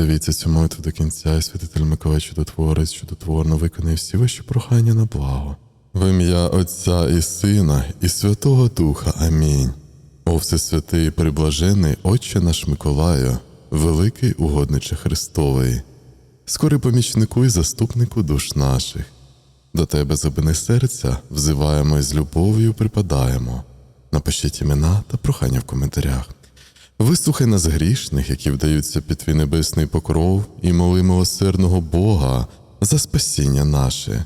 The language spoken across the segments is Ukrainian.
Додивіться цю молитву до кінця, і святитель Миколай Чудотворець чудотворно виконає всі ваші прохання на благо. В ім'я Отця і Сина, і Святого Духа. Амінь. О Всесвятий і приблажений Отче наш Миколаю, великий угодниче Христовий, скорий помічнику і заступнику душ наших. До тебе забини серця, взиваємо і з любов'ю припадаємо. Напишіть імена та прохання в коментарях. Вислухай нас грішних, які вдаються під твій небесний покров, і моли милосердного Бога за спасіння наше.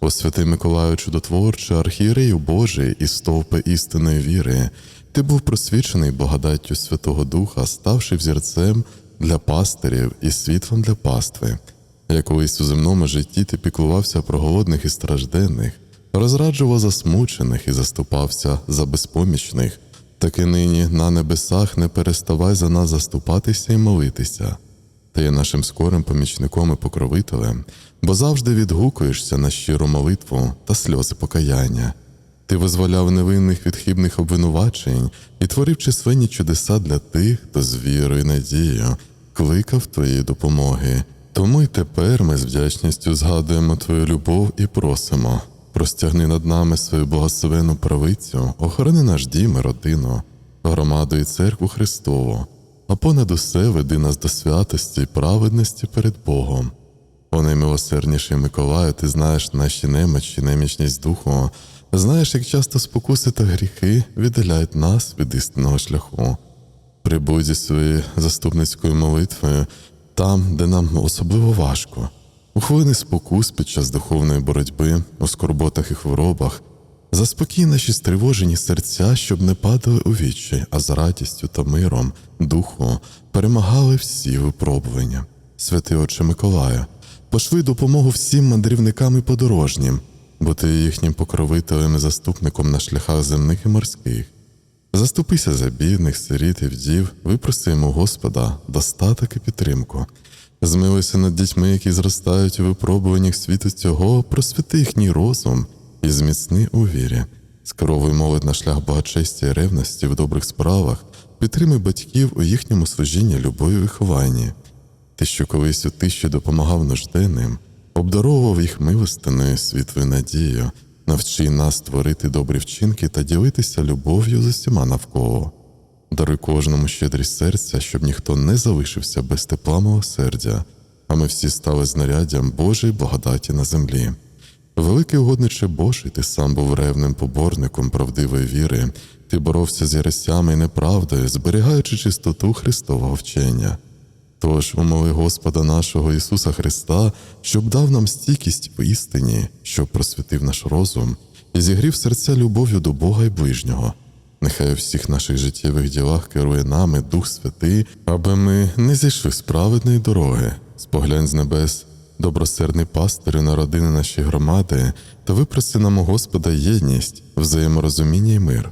О святий Миколаю Чудотворче, архієрею Божий і стовпе істинної віри, ти був просвічений благодаттю Святого Духа, ставши взірцем для пастирів і світлом для пастви. Як колись у земному житті ти піклувався про голодних і стражденних, розраджував засмучених і заступався за безпомічних, так і нині на небесах не переставай за нас заступатися і молитися. Ти є нашим скорим помічником і покровителем, бо завжди відгукуєшся на щиру молитву та сльози покаяння. Ти визволяв невинних від хибних обвинувачень і творив численні чудеса для тих, хто з вірою і надією кликав твоєї допомоги. Тому й тепер ми з вдячністю згадуємо твою любов і просимо. Простягни над нами свою благословену правицю, охорони наш дім і родину, громаду і церкву Христову, а понад усе веди нас до святості і праведності перед Богом. О наймилосердніший Миколаю, ти знаєш наші немочі, немічність духу, знаєш, як часто спокуси та гріхи віддаляють нас від істинного шляху. Прибудь зі своєю заступницькою молитвою там, де нам особливо важко, у хвилини спокус під час духовної боротьби, у скорботах і хворобах, заспокій наші стривожені серця, щоб не падали у вічі, а з радістю та миром, духу перемагали всі випробування. Святий Отче Миколаю, пошли допомогу всім мандрівникам і подорожнім, бо ти є їхнім покровителем і заступником на шляхах земних і морських. Заступися за бідних, сиріт і вдів, випросимо Господа, достаток і підтримку. Змилуйся над дітьми, які зростають у випробуваннях світу цього, просвіти їхній розум і зміцни у вірі. Скеровуй молодь на шлях благочестя і ревності в добрих справах, підтримуй батьків у їхньому служінні любові вихованні. Ти, що колись у тиші допомагав нужденним, обдаровував їх милостиною, світлою надією, навчи нас творити добрі вчинки та ділитися любов'ю з усіма навколо. Даруй кожному щедрість серця, щоб ніхто не залишився без тепла милосердя, а ми всі стали знаряддям Божої благодаті на землі. Великий угодниче Божий, ти сам був ревним поборником правдивої віри, ти боровся з єресями і неправдою, зберігаючи чистоту Христового вчення. Тож умоли Господа нашого Ісуса Христа, щоб дав нам стійкість в істині, щоб просвітив наш розум і зігрів серця любов'ю до Бога і ближнього. Нехай у всіх наших життєвих ділах керує нами Дух Святий, аби ми не зійшли з праведної дороги, споглянь з небес, добросердний пастирю на родини нашої громади, та випроси нам у Господа єдність, взаєморозуміння і мир.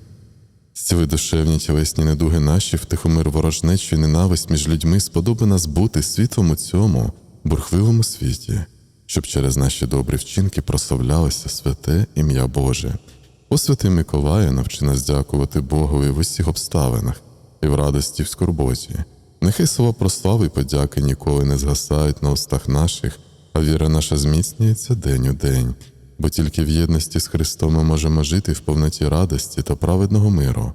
Зціли душевні тілесні недуги наші, втихомир ворожнечу і ненависть між людьми сподоби нас бути світлом у цьому бурхливому світі, щоб через наші добрі вчинки прославлялося святе ім'я Боже. О святий Миколаю, навчи нас дякувати Богові в усіх обставинах і в радості в скорботі. Нехай слова прослави і подяки ніколи не згасають на устах наших, а віра наша зміцнюється день у день, бо тільки в єдності з Христом ми можемо жити в повноті радості та праведного миру.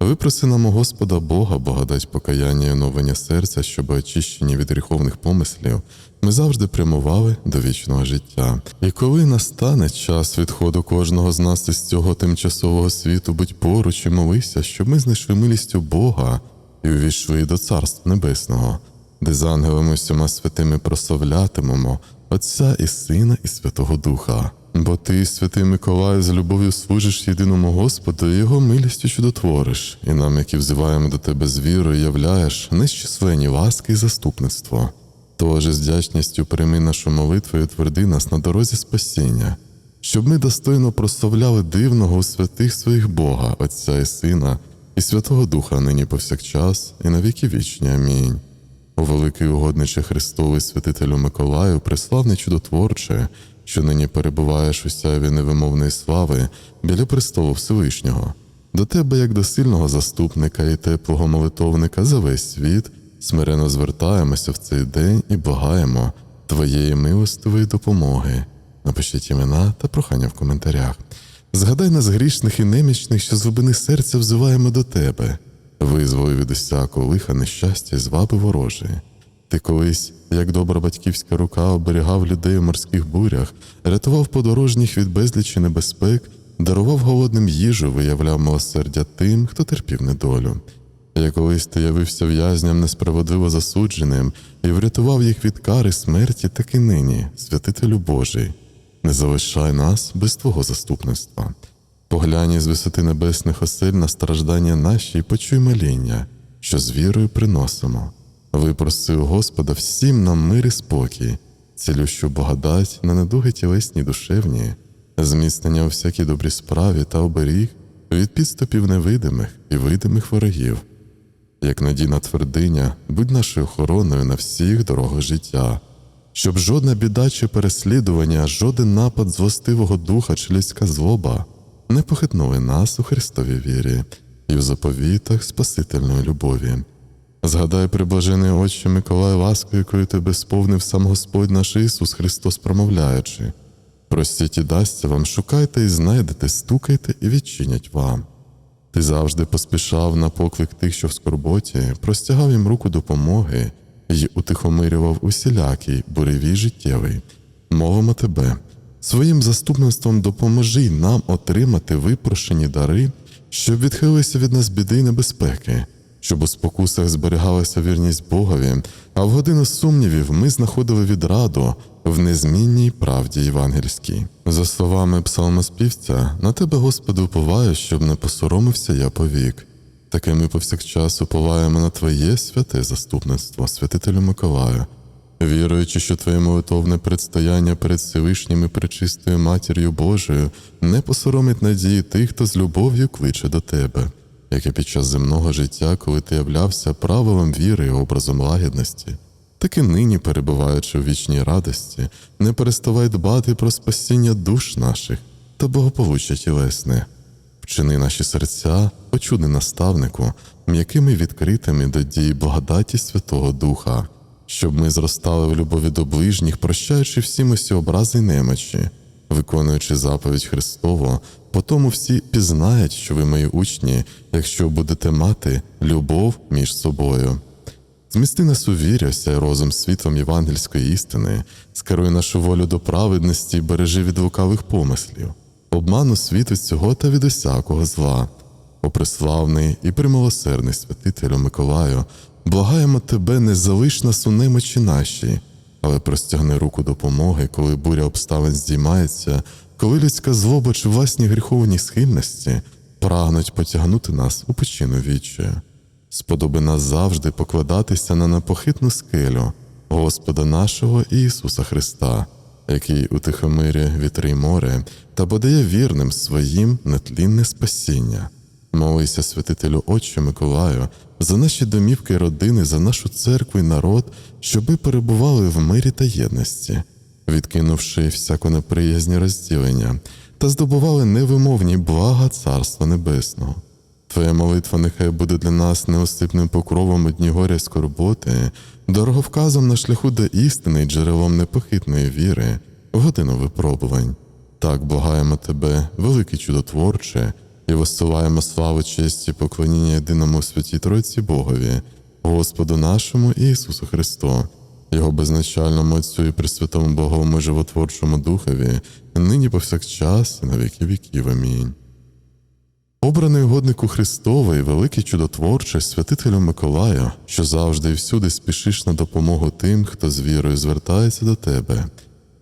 Випроси нам у Господа Бога, благодать покаяння і оновлення серця, щоб очищені від гріховних помислів, ми завжди прямували до вічного життя. І коли настане час відходу кожного з нас із цього тимчасового світу, будь поруч і молися, щоб ми знайшли милістю Бога і увійшли до Царства Небесного, де з ангелами всіма святими прославлятимемо Отця і Сина, і Святого Духа. Бо ти, святий Миколай, з любов'ю служиш єдиному Господу і його милістю чудотвориш, і нам, які взиваємо до тебе з вірою, являєш нещисленні ласки і заступництво. Тож з вдячністю прийми нашу молитву і утверди нас на дорозі спасіння, щоб ми достойно прославляли дивного у святих своїх Бога, Отця і Сина, і Святого Духа нині повсякчас, і на віки вічні. Амінь. О великий угодниче Христовий святителю Миколаю, преславний чудотворче, що нині перебуваєш у сяйві невимовної слави біля престолу Всевишнього, до тебе, як до сильного заступника і теплого молитовника за весь світ, смирено звертаємося в цей день і благаємо Твоєї милостивої допомоги. Напишіть імена та прохання в коментарях. Згадай нас грішних і немічних, що з глибини серця взиваємо до тебе. Визволи від усякого лиха нещастя і зваби ворожої. Ти колись, як добра батьківська рука, оберігав людей у морських бурях, рятував подорожніх від безлічі небезпек, дарував голодним їжу, виявляв милосердя тим, хто терпів недолю. Я колись ти явився в'язням несправедливо засудженим і врятував їх від кари смерті, так і нині, святителю Божий. Не залишай нас без Твого заступництва. Поглянь із висоти небесних осель на страждання наші і почуй моління, що з вірою приносимо. Випроси у Господа всім нам мир і спокій, цілющу благодать на недуги тілесні душевні, зміцнення у всякій добрій справі та оберіг від підступів невидимих і видимих ворогів. Як надійна твердиня, будь нашою охороною на всіх дорогах життя, щоб жодна біда чи переслідування, жоден напад злостивого духа чи людська злоба не похитнули нас у Христовій вірі і в заповітах Спасительної любові. Згадай, приблажений Отче Миколай, ласку, якою тебе сповнив сам Господь наш Ісус Христос, промовляючи. Простіть і дасться вам, шукайте і знайдете, стукайте і відчинять вам. Ти завжди поспішав на поклик тих, що в скорботі, простягав їм руку допомоги і утихомирював усілякий буревій життєвий. Мовимо тебе, своїм заступництвом допоможи нам отримати випрошені дари, щоб відхилися від нас біди й небезпеки, щоб у спокусах зберігалася вірність Богові, а в годину сумнівів ми знаходили відраду в незмінній правді євангельській. За словами псалмоспівця, на тебе, Господи, уповаю, щоб не посоромився я повік. Таке ми повсякчас уповаємо на Твоє святе заступництво, святителю Миколаю, віруючи, що Твоє молитовне предстояння перед Всевишнім і пречистою Матір'ю Божою не посоромить надії тих, хто з любов'ю кличе до Тебе, як і під час земного життя, коли ти являвся правилом віри і образом лагідності. Так і нині, перебуваючи в вічній радості, не переставай дбати про спасіння душ наших та благополуччя тілесне. Вчини наші серця, очуди наставнику, м'якими відкритими до дії благодаті Святого Духа, щоб ми зростали в любові до ближніх, прощаючи всім усі образи й немочі, виконуючи заповідь Христову, потому всі пізнають, що ви мої учні, якщо будете мати любов між собою. Змісти нас у вірі, осяй розум світлом євангельської істини, скеруй нашу волю до праведності, бережи від лукавих помислів, обману світу цього та від усякого зла. О преславний і примилосердний святителю Миколаю, благаємо тебе, не залиш нас у немочі нашій, але простягни руку допомоги, коли буря обставин здіймається, коли людська злоба чи власні гріховні схильності прагнуть потягнути нас у печину віччя. Сподоби нас завжди покладатися на непохитну скелю Господа нашого Ісуса Христа, який утихомирює вітри й море та подає вірним своїм нетлінне спасіння. Молися, святителю Отче Миколаю, за наші домівки родини, за нашу церкву і народ, щоби перебували в мирі та єдності, відкинувши всяко неприязні розділення, та здобували невимовні блага Царства Небесного. Твоя молитва нехай буде для нас неосипним покровом у дні горя скорботи, дороговказом на шляху до істини й джерелом непохитної віри, годину випробувань. Так благаємо тебе, великий чудотворче, і висилаємо славу, честь і поклоніння єдиному святій Тройці Богові, Господу нашому Ісусу Христу, Його безначальному Отцю і Пресвятому Боговому животворчому Духові, нині повсякчас і на віки віків. Амінь. Обраний угоднику Христовий, великий чудотворче, святителю Миколаю, що завжди і всюди спішиш на допомогу тим, хто з вірою звертається до тебе.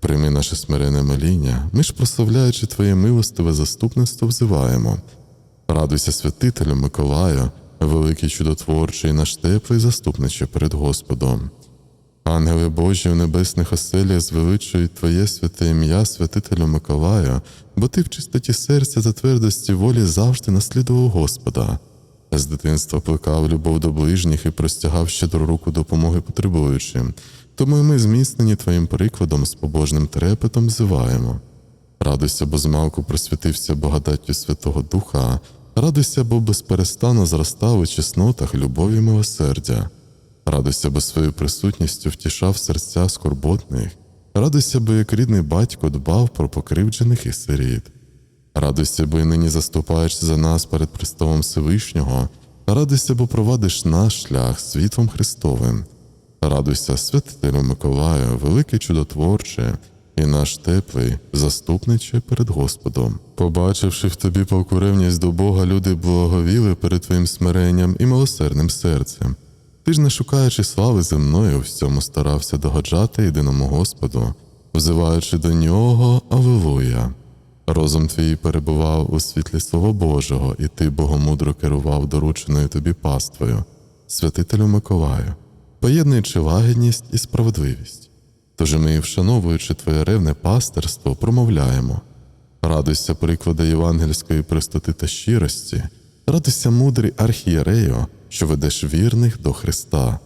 Прийми наше смирене моління, ми ж, прославляючи Твоє милостиве заступництво, взиваємо. Радуйся, святителю Миколаю, великий чудотворчий наш теплий заступниче перед Господом. Ангели Божі в небесних оселях звеличують Твоє святе ім'я, святителю Миколаю, бо ти в чистоті серця та твердості волі завжди наслідував Господа. З дитинства плекав любов до ближніх і простягав щедру руку допомоги потребуючим. Тому й ми, зміцнені Твоїм прикладом, з побожним трепетом взиваємо. Радуйся, бо змалку просвітився благодаттю Святого Духа, радуйся, бо безперестанно зростав у чеснотах любові милосердя. Радуйся, бо своєю присутністю втішав серця скорботних. Радуйся, бо як рідний батько дбав про покривджених і сиріт. Радуйся, бо й нині заступаєш за нас перед престолом Всевишнього. Радуйся, бо провадиш наш шлях світлом Христовим. Радуйся, святителю Миколаю, великий чудотворче, і наш теплий, заступниче перед Господом. Побачивши в тобі покуревність до Бога, люди благовіли перед твоїм смиренням і милосердним серцем. Ти ж, не шукаючи слави земної, у всьому старався догоджати єдиному Господу, взиваючи до нього Алилуя. Розум твій перебував у світлі Слова Божого, і ти богомудро керував дорученою тобі паствою, святителю Миколаю, поєднуючи лагідність і справедливість. Тож ми, вшановуючи твоє ревне пастирство, промовляємо. Радуйся, приклади євангельської простоти та щирості, радуйся, мудрий архієрею, що ведеш вірних до Христа.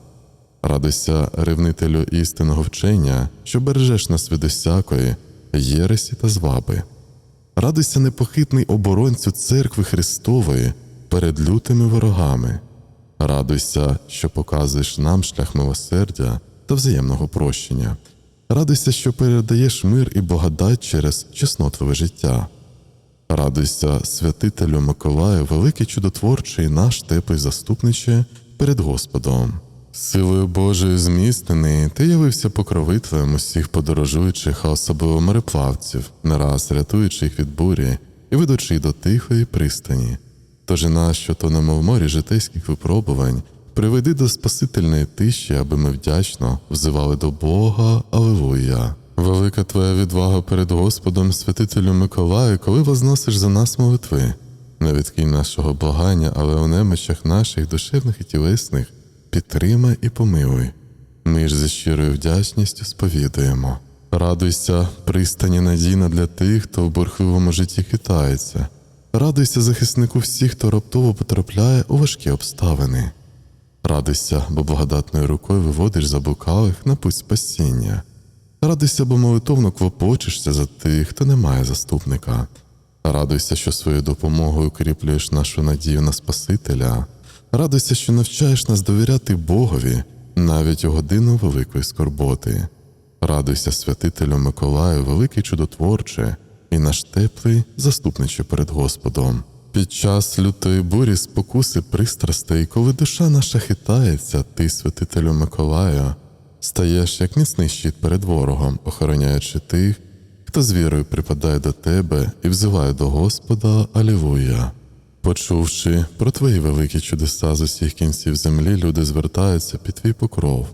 Радуйся, ревнителю істинного вчення, що бережеш нас від усякої, єресі та зваби. Радуйся, непохитний оборонцю церкви Христової перед лютими ворогами. Радуйся, що показуєш нам шлях милосердя та взаємного прощення. Радуйся, що передаєш мир і благодать через чеснотливе життя. Радуйся, святителю Миколаю, великий чудотворчий наш теплий заступниче перед Господом. Силою Божою змістений, ти явився покровителем усіх подорожуючих, а особливо мореплавців, не раз рятуючи їх від бурі і ведучи до тихої пристані. Тож і нас, що тонемо в морі житейських випробувань, приведи до спасительної тиші, аби ми вдячно взивали до Бога, Алилуя. Велика твоя відвага перед Господом, святителю Миколаю, коли возносиш за нас молитви. Не відкинь нашого благання, але у немощах наших душевних і тілесних підтримай і помилуй. Ми ж зі щирою вдячністю сповідуємо. Радуйся, пристані надійна для тих, хто в бурхливому житті хитається. Радуйся захиснику всіх, хто раптово потрапляє у важкі обставини. Радуйся, бо благодатною рукою виводиш заблукалих на путь спасіння. Радуйся, бо молитовно клопочешся за тих, хто не має заступника. Радуйся, що своєю допомогою укріплюєш нашу надію на Спасителя. Радуйся, що навчаєш нас довіряти Богові навіть у годину великої скорботи. Радуйся, святителю Миколаю, великий чудотворче, і наш теплий заступниче перед Господом. Під час лютої бурі спокуси пристрастей, коли душа наша хитається, ти, святителю Миколаю, стаєш як міцний щит перед ворогом, охороняючи тих, хто з вірою припадає до тебе і взиває до Господа Алілуя. Почувши про твої великі чудеса з усіх кінців землі, люди звертаються під твій покров.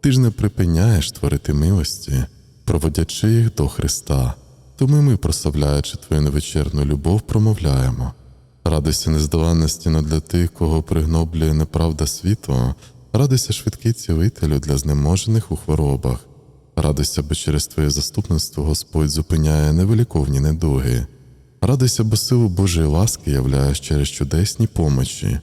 Ти ж не припиняєш творити милості, проводячи їх до Христа. Тому ми, прославляючи твою невичерпну любов, промовляємо. Радуйся нездоланності но для тих, кого пригноблює неправда світу, радуйся швидкий цілителю для знеможених у хворобах. Радуйся, бо через твоє заступництво Господь зупиняє невиліковні недуги. Радуйся, бо силу Божої ласки являєш через чудесні помочі.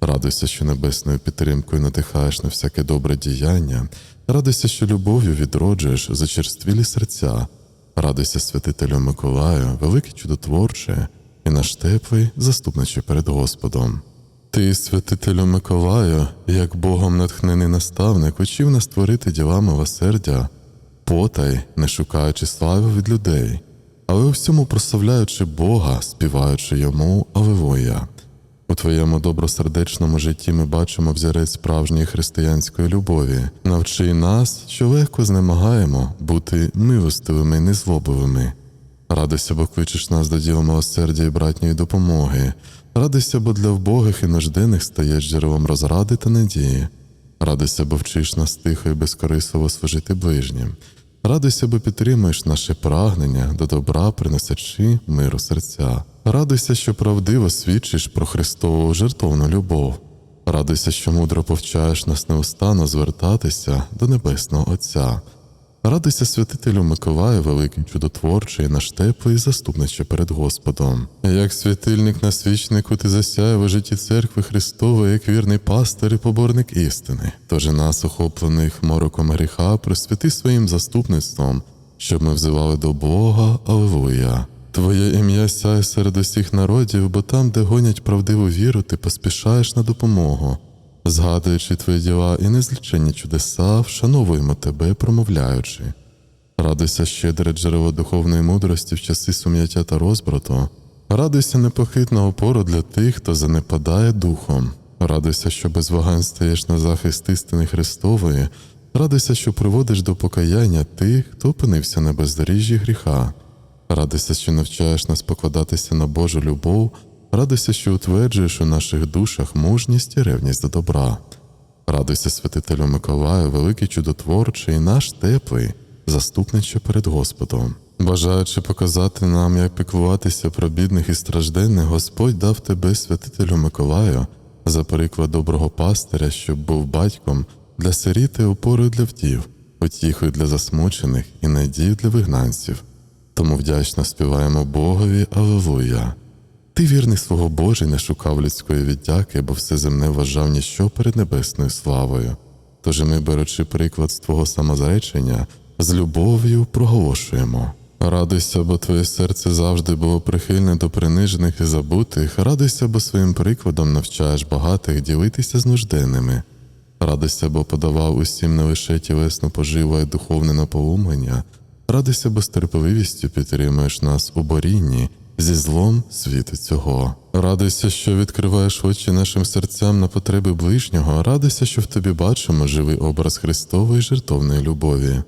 Радуйся, що небесною підтримкою надихаєш на всяке добре діяння. Радуйся, що любов'ю відроджуєш зачерствілі серця. Радуйся, святителю Миколаю, великий чудотворче, і наш теплий заступниче перед Господом. Ти, святителю Миколаю, як Богом натхнений наставник, учив нас творити діла милосердя, потай, не шукаючи слави від людей, але у всьому прославляючи Бога, співаючи йому Алилуя. У твоєму добросердечному житті ми бачимо взірець справжньої християнської любові. Навчи нас, що легко знемагаємо бути милостивими і незлобивими. Радуйся, бо кличеш нас до діла милосердя і братньої допомоги. Радуйся, бо для вбогих і нужденних стаєш джерелом розради та надії. Радуйся, бо вчиш нас тихо і безкорисливо служити ближнім. Радуйся, бо підтримуєш наше прагнення до добра, приносячи миру серця. Радуйся, що правдиво свідчиш про Христову жертовну любов. Радуйся, що мудро повчаєш нас неустанно звертатися до Небесного Отця. Радуйся, святителю Миколаю, великий чудотворчий, наш теплий заступниче перед Господом. Як світильник на свічнику, ти засяяв у житті церкви Христової, як вірний пастир і поборник істини. Тож і нас, охоплених мороком гріха, просвяти своїм заступництвом, щоб ми взивали до Бога, Аллилуйя. Твоє ім'я сяє серед усіх народів, бо там, де гонять правдиву віру, ти поспішаєш на допомогу. Згадуючи твої діла і незліченні чудеса, вшановуємо тебе, промовляючи. Радуйся щедре джерело духовної мудрості в часи сум'яття та розбрату. Радуйся непохитного опору для тих, хто занепадає духом. Радуйся, що без вагань стаєш на захист істини Христової. Радуйся, що приводиш до покаяння тих, хто опинився на бездоріжжі гріха. Радуйся, що навчаєш нас покладатися на Божу любов. Радуйся, що утверджуєш у наших душах мужність і ревність до добра. Радуйся, святителю Миколаю, великий чудотворчий, наш теплий, заступниче перед Господом. Бажаючи показати нам, як піклуватися про бідних і стражденних, Господь дав тебе, святителю Миколаю, за приклад доброго пастиря, щоб був батьком для сиріт і опорою для вдів, утіхою для засмучених і надією для вигнанців. Тому вдячно співаємо Богові Алилуя. Ти вірний свого Божий не шукав людської віддяки, бо все земне вважав ніщо перед небесною славою. Тож і ми, беручи приклад з твого самозречення, з любов'ю проголошуємо. Радуйся, бо твоє серце завжди було прихильне до принижених і забутих. Радуйся, бо своїм прикладом навчаєш багатих ділитися з нужденними. Радуйся, бо подавав усім не лише тілесну поживу, й духовне наполумлення. Радуйся, бо з терпеливістю підтримуєш нас у борінні зі злом світу цього. Радуйся, що відкриваєш очі нашим серцям на потреби ближнього. Радуйся, що в тобі бачимо живий образ Христової жертовної любові.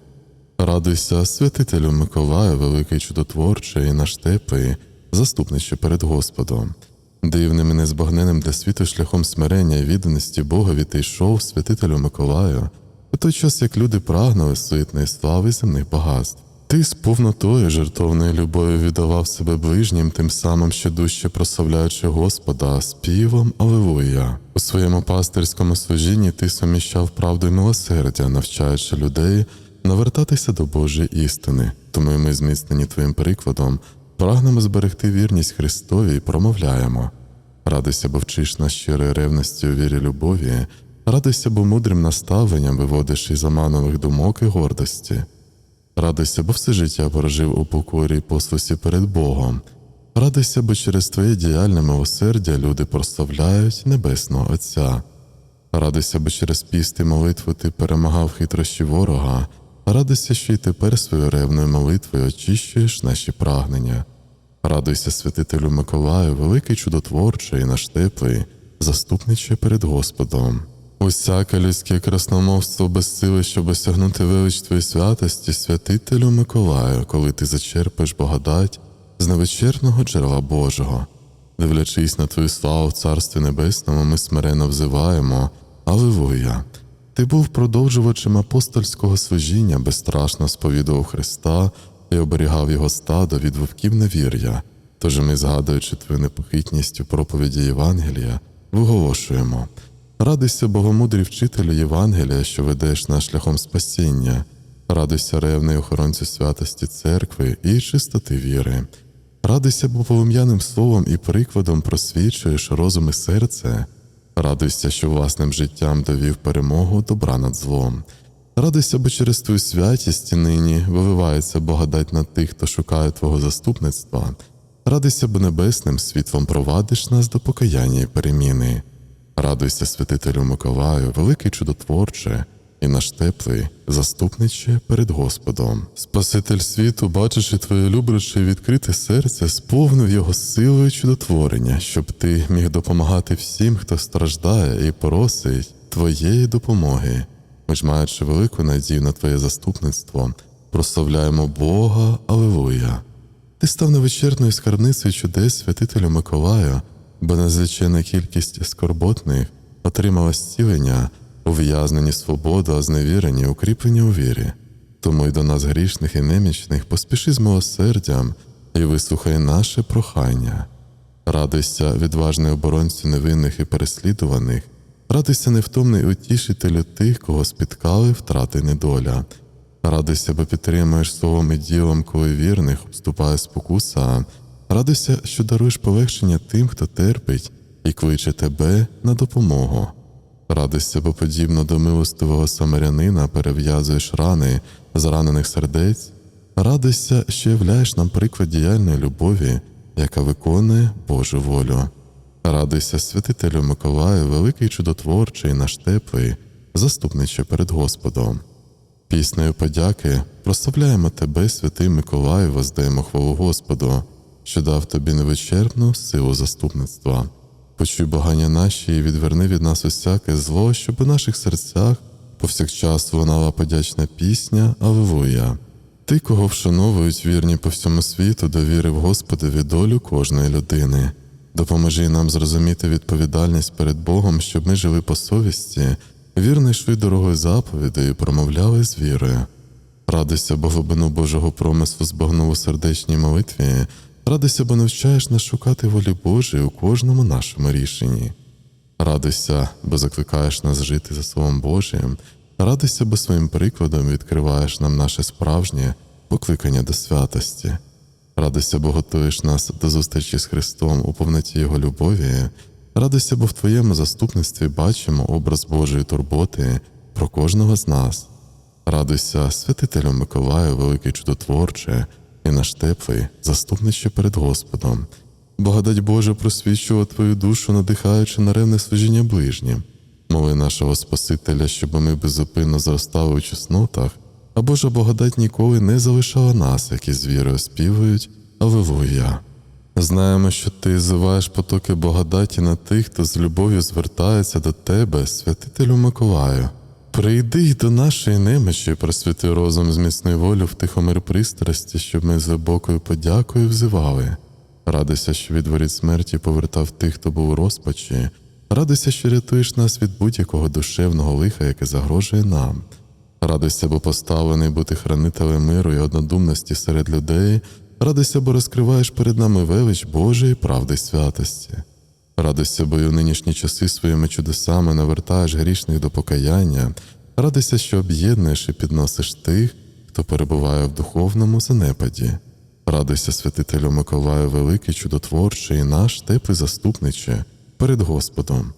Радуйся, святителю Миколаю, великий чудотворчий, наш теплий, заступниче перед Господом. Дивним і незбагненним для світу шляхом смирення і відданості Богові ти йшов, святителю Миколаю, у той час як люди прагнули суетної слави і земних багатств. Ти з повнотою жертовної любові віддавав себе ближнім, тим самим ще дужче прославляючи Господа співом Алилуя. У своєму пастирському служінні ти суміщав правду і милосердя, навчаючи людей навертатися до Божої істини. Тому ми, зміцнені твоїм прикладом, прагнемо зберегти вірність Христові і промовляємо. Радуйся, бо вчиш нас щирої ревності у вірі любові, радуйся, бо мудрим наставленням виводиш із заманових думок і гордості. Радуйся, бо все життя прожив у покорі й послусі перед Богом. Радуйся, бо через твоє діяльне милосердя люди прославляють Небесного Отця. Радуйся, бо через піст і молитву ти перемагав хитрощі ворога. Радуйся, що й тепер своєю ревною молитвою очищуєш наші прагнення. Радуйся, святителю Миколаю, великий чудотворчий, наш теплий, заступниче перед Господом. Усяке людське красномовство без сили, щоб осягнути велич твоєї святості, святителю Миколаю, коли ти зачерпиш благодать з невичерпного джерела Божого. Дивлячись на твою славу в Царстві Небесному, ми смиренно взиваємо Алилуя! Ти був продовжувачем апостольського служіння, безстрашно сповідував Христа і оберігав його стадо від вовків невір'я. Тож ми, згадуючи твою непохитність у проповіді Євангелія, виголошуємо. Радуйся, богомудрій вчителю Євангелія, що ведеш нас шляхом спасіння, радуйся ревний охоронцю святості церкви і чистоти віри. Радуйся, бо полум'яним словом і прикладом просвічуєш розум і серце. Радуйся, що власним життям довів перемогу добра над злом. Радуйся, бо через твою святість і нині виливається благодать на тих, хто шукає Твого заступництва. Радуйся, бо небесним світлом провадиш нас до покаяння і переміни. Радуйся, святителю Миколаю, великий чудотворче, і наш теплий, заступниче перед Господом. Спаситель світу, бачачи твоє любляче і відкрите серце, сповнив його силою чудотворення, щоб ти міг допомагати всім, хто страждає і просить твоєї допомоги. Ми ж, маючи велику надію на Твоє заступництво, прославляємо Бога, Алилуя. Ти став невичерпною скарбницею чудес святителю Миколая, бо незвичайна кількість скорботних отримала зцілення, ув'язнені свободу, а зневірені укріплення у вірі. Тому й до нас грішних і немічних поспіши з милосердям і вислухай наше прохання. Радуйся, відважний оборонцю невинних і переслідуваних, радуйся невтомний утішителю тих, кого спіткали втрати недоля. Радуйся, бо підтримуєш словом і ділом, коли вірних обступає спокуса. Радуйся, що даруєш полегшення тим, хто терпить і кличе тебе на допомогу. Радуйся, бо подібно до милостивого самарянина перев'язуєш рани зранених сердець. Радуйся, що являєш нам приклад діяльної любові, яка виконує Божу волю. Радуйся, святителю Миколаю, великий чудотворчий, наш теплий, заступниче перед Господом. Піснею подяки прославляємо тебе, святий Миколаю, воздаємо хвалу Господу, що дав тобі невичерпну силу заступництва. Почуй багання наші і відверни від нас усяке зло, щоб у наших серцях повсякчас лунала подячна пісня Аллилуйя. Ти, кого вшановують вірні по всьому світу, довірив Господові долю кожної людини. Допоможи нам зрозуміти відповідальність перед Богом, щоб ми жили по совісті, вірно йшли дорогою заповідей і промовляли з вірою. Радуйся, бо глибину Божого промислу збагнув у сердечній молитві. Радуйся, бо навчаєш нас шукати волі Божої у кожному нашому рішенні. Радуйся, бо закликаєш нас жити за Словом Божим. Радуйся, бо своїм прикладом відкриваєш нам наше справжнє покликання до святості. Радуйся, бо готуєш нас до зустрічі з Христом у повноті Його любові. Радуйся, бо в Твоєму заступництві бачимо образ Божої турботи про кожного з нас. Радуйся, святителю Миколаю, великий чудотворче, і наш теплий, заступниче перед Господом. Благодать Божа просвічувала твою душу, надихаючи на ревне служіння ближнім. Моли нашого Спасителя, щоб ми беззупинно зростали у чеснотах, а Божа благодать ніколи не залишала нас, які з вірою співають Аллилуйя. Знаємо, що ти зиваєш потоки благодаті на тих, хто з любов'ю звертається до тебе, святителю Миколаю. Прийди й до нашої немочі, просвіти розум з міцної волі в тихомир пристрасті, щоб ми з глибокою подякою взивали. Радуйся, що від воріт смерті повертав тих, хто був у розпачі. Радуйся, що рятуєш нас від будь-якого душевного лиха, яке загрожує нам. Радуйся, бо поставлений бути хранителем миру і однодумності серед людей. Радуйся, бо розкриваєш перед нами велич Божої правди святості. Й у нинішні часи своїми чудесами навертаєш грішних до покаяння. Радуйся, що об'єднуєш і підносиш тих, хто перебуває в духовному занепаді. Радуйся, святителю Миколаю, великий, чудотворчий, наш теплий заступниче перед Господом.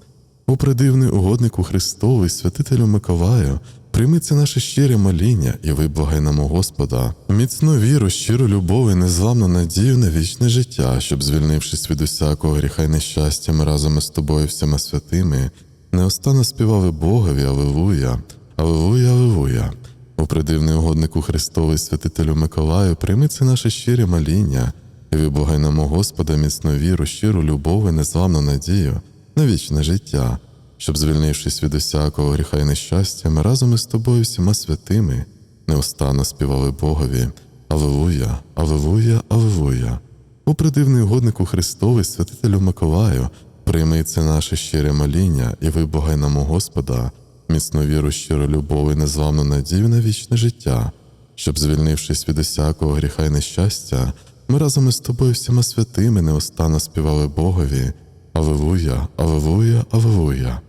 О придивний угоднику Христовий, святителю Миколаю, прийми це наше щире моління і виблагай нам у Господа, міцну віру, щиру любов і незламну надію на вічне життя, щоб, звільнившись від усякого гріха й нещастя, ми разом із тобою всіма святими, неостанно співали Богові, Алилуя, Алилуя, Алилуя. О придивний угоднику Христовий, святителю Миколаю, прийми це наше щире моління і виблагай нам у Господа міцну віру, щиру любов і незламну надію на вічне життя, щоб, звільнившись від усякого гріха й нещастя, ми разом із тобою всіма святими неустанно співали Богові. Алилуя, Алилуя, Алилуя. О придивний угоднику Христовий, святителю Миколаю, прийми це наше щире моління і виблагай нам у Господа, міцну віру, щиру любов і незламну надію на вічне життя, щоб, звільнившись від усякого гріха й нещастя, ми разом із тобою всіма святими неустанно співали Богові. Алилуя, Алилуя, Алилуя.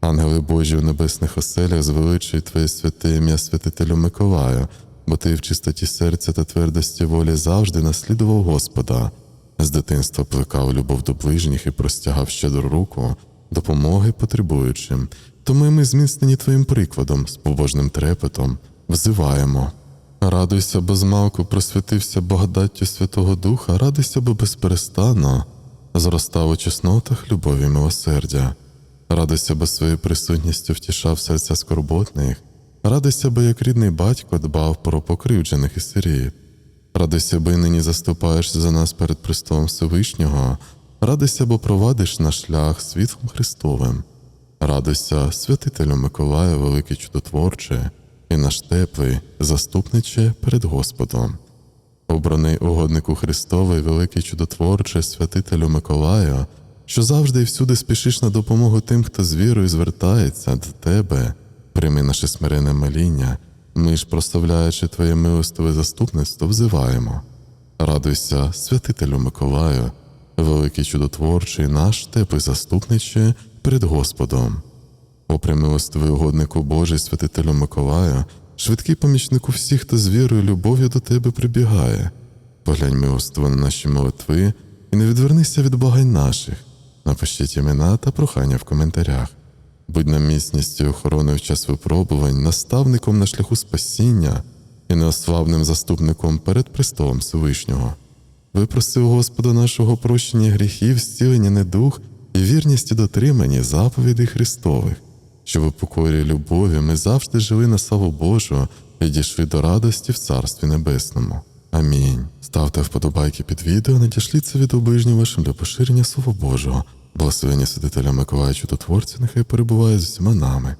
Ангели Божі в небесних оселях звеличують Твоє святе ім'я святителю Миколаю, бо ти в чистоті серця та твердості волі завжди наслідував Господа. З дитинства плекав любов до ближніх і простягав щедру руку допомоги потребуючим. Тому ми, зміцнені Твоїм прикладом, з побожним трепетом, взиваємо. Радуйся, бо змалку просвітився благодаттю Святого Духа, радуйся, бо безперестанно зростав у чеснотах любові милосердя. Радуйся, бо своєю присутністю втішав серця скорботних, радуйся, бо як рідний батько дбав про покривджених і сиріт. Радуйся, бо й нині заступаєшся за нас перед престолом Всевишнього, радуйся, бо провадиш наш шлях світлом Христовим. Радуйся, святителю Миколаю, великий чудотворче, і наш теплий, заступниче перед Господом. Обраний угоднику Христовий, великий чудотворче, святителю Миколаю, що завжди і всюди спішиш на допомогу тим, хто з вірою звертається до тебе, прийми наше смирене моління, ми ж, прославляючи Твоє милостиве заступництво, взиваємо. Радуйся, святителю Миколаю, великий чудотворчий наш теплий заступниче перед Господом. О примилостивий угоднику Божий, святителю Миколаю, швидкий помічнику всіх, хто з вірою любов'ю до тебе прибігає. Поглянь милостиво на наші молитви і не відвернися від благань наших. Напишіть імена та прохання в коментарях. Будь нам міцністю і охороною в час випробувань, наставником на шляху спасіння і неославним заступником перед престолом Всевишнього. Випроси у Господа нашого прощення гріхів, зцілення недух і вірність у дотриманні заповідей Христових, щоб у покорі любові ми завжди жили на славу Божу і дійшли до радості в Царстві Небесному. Амінь. Ставте вподобайки під відео, надішліть це від ближнім вашим для поширення Слова Божого. Благословення святителя Миколая Чудотворця нехай перебуває з усіма нами.